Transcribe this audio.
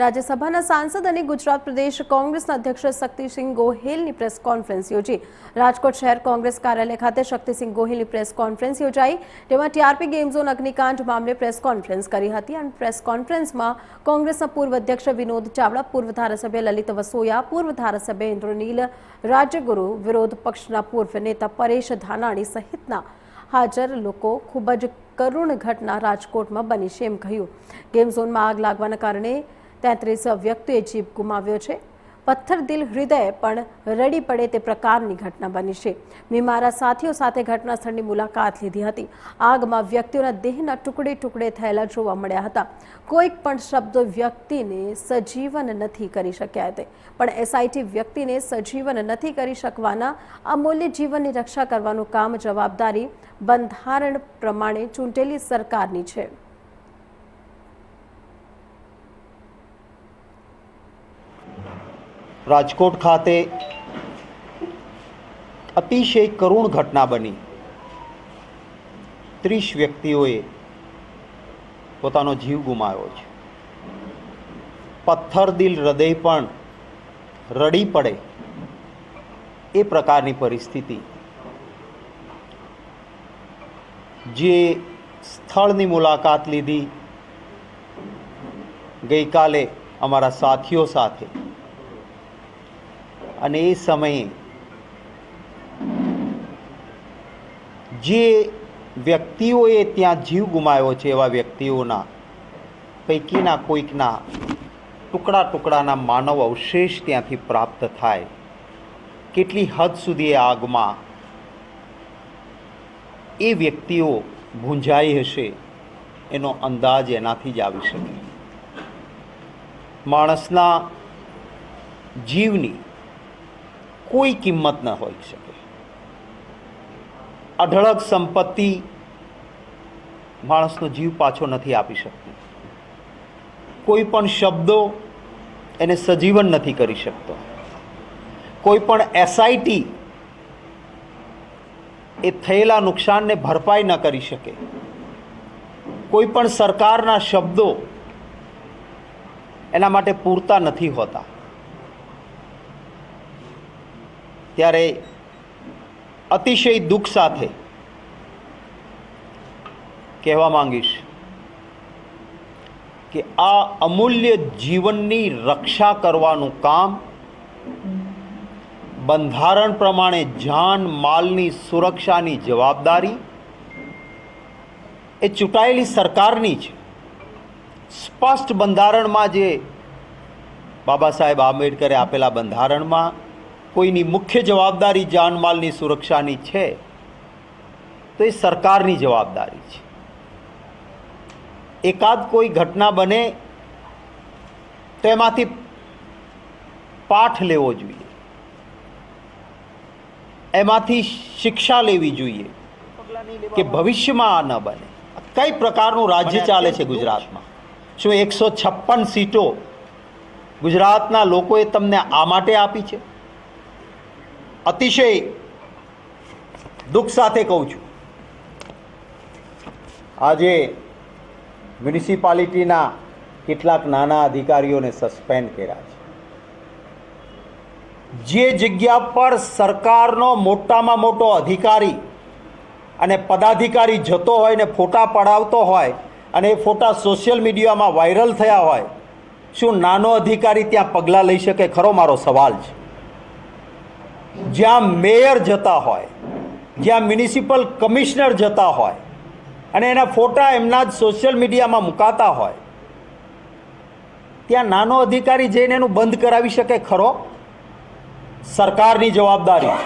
રાજ્યસભાના સાંસદ અને ગુજરાત પ્રદેશ કોંગ્રેસના અધ્યક્ષ શક્તિસિંહ ગોહિલની પ્રેસ કોન્ફરન્સ યોજી. રાજકોટ શહેર કોંગ્રેસ કાર્યાલય ખાતે શક્તિસિંહ ગોહિલની પ્રેસ કોન્ફરન્સ યોજાઈ તેમાં ટીઆરપી ગેમ ઝોન અગ્નિકાંડ મામલે પ્રેસ કોન્ફરન્સ કરી હતી અને પ્રેસ કોન્ફરન્સમાં કોંગ્રેસના પૂર્વ અધ્યક્ષ વિનોદ ચાવડા, પૂર્વ ધારાસભ્ય લલિત વસોયા, પૂર્વ ધારાસભ્ય ઇન્દ્રનીલ રાજ્યગુરુ વિરોધ પક્ષના પૂર્વ નેતા પરેશ ધાનાણી સહિતના હાજર લોકો ખૂબ જ કરુણ ઘટના રાજકોટમાં બની છે એમ કહ્યું. ગેમ ઝોનમાં આગ લાગવાના કારણે તેત્રીસ વ્યક્તિએ જીવ ગુમાવ્યો છે. પથ્થર દિલ હૃદય પણ રડી પડે તે પ્રકારની ઘટના બની છે. મેં મારા સાથીઓ સાથે ઘટના સ્થળની મુલાકાત લીધી હતી. આગમાં વ્યક્તિઓના દેહના ટુકડે ટુકડે થયેલા જોવા મળ્યા હતા. કોઈક પણ શબ્દો વ્યક્તિને સજીવન નથી કરી શક્યા તે. પણ એસઆઈટી વ્યક્તિને સજીવન નથી કરી શકવાના અમૂલ્ય જીવનની રક્ષા કરવાનું કામ જવાબદારી બંધારણ પ્રમાણે ચૂંટેલી સરકારની છે. રાજકોટ ખાતે અતિશય કરુણ ઘટના બની. ત્રીસ વ્યક્તિઓએ પોતાનો જીવ ગુમાવ્યો છે. પથ્થર દિલ હૃદય પણ રડી પડે એ પ્રકારની પરિસ્થિતિ. જે સ્થળની મુલાકાત લીધી ગઈકાલે અમારા સાથીઓ સાથે. અને એ સમયે જે વ્યક્તિઓએ ત્યાં જીવ ગુમાવ્યો છે, એવા વ્યક્તિઓના પૈકીના કોઈકના ટુકડા ટુકડાના માનવ અવશેષ ત્યાંથી પ્રાપ્ત થાય. કેટલી હદ સુધી એ આગમાં એ વ્યક્તિઓ ભૂંજાઈ હશે, એનો અંદાજ એનાથી જ આવી શકે. માણસના જીવની કોઈ કિંમત ન હોઈ શકે. અઢળક સંપત્તિ માણસનો જીવ પાછો નથી આપી શકતી. કોઈ પણ શબ્દો એને સજીવન નથી કરી શકતો. કોઈ પણ એસઆઈટી એ થયેલા નુકસાનને ભરપાઈ ન કરી શકે. કોઈ પણ સરકારના શબ્દો એના માટે પૂરતા નથી હોતા. ત્યારે અતિશય દુઃખ સાથે કહેવા માંગીશ કે આ અમૂલ્ય જીવનની રક્ષા કરવાનું કામ બંધારણ પ્રમાણે જાન માલની સુરક્ષાની જવાબદારી એ ચૂંટાયેલી સરકારની છે. સ્પષ્ટ બંધારણમાં જે બાબા સાહેબ આંબેડકરે આપેલા બંધારણમાં કોઈની મુખ્ય જવાબદારી જાનમાલની સુરક્ષાની છે તો એ સરકારની જવાબદારી છે. એકાદ કોઈ ઘટના બને તો એમાંથી પાઠ લેવો જોઈએ. એમાંથી શિક્ષા લેવી જોઈએ કે ભવિષ્યમાં આ ન બને. કઈ પ્રકારનું રાજ્ય ચાલે છે. ગુજરાતમાં? શું એકસો છપ્પન સીટો ગુજરાતના લોકોએ તમને આ માટે આપી છે? અતિશય દુઃખ સાથે કહું છું. આજે મ્યુનિસિપાલિટીના કેટલાક નાના અધિકારીઓને સસ્પેન્ડ કર્યા છે. જે જગ્યા પર સરકારનો મોટામાં મોટો અધિકારી અને પદાધિકારી જતો હોય ને ફોટા પડાવતો હોય અને એ ફોટા સોશિયલ મીડિયામાં વાયરલ થયા હોય, શું નાનો અધિકારી ત્યાં પગલાં લઈ શકે? ખરો મારો સવાલ છે. જ્યાં મેયર જતા હોય, જ્યાં મ્યુનિસિપલ કમિશનર જતા હોય અને એના ફોટા એમના જ સોશિયલ મીડિયામાં મુકાતા હોય, ત્યાં નાનો અધિકારી જઈને એનું બંધ કરાવી શકે ખરો? સરકારની જવાબદારી.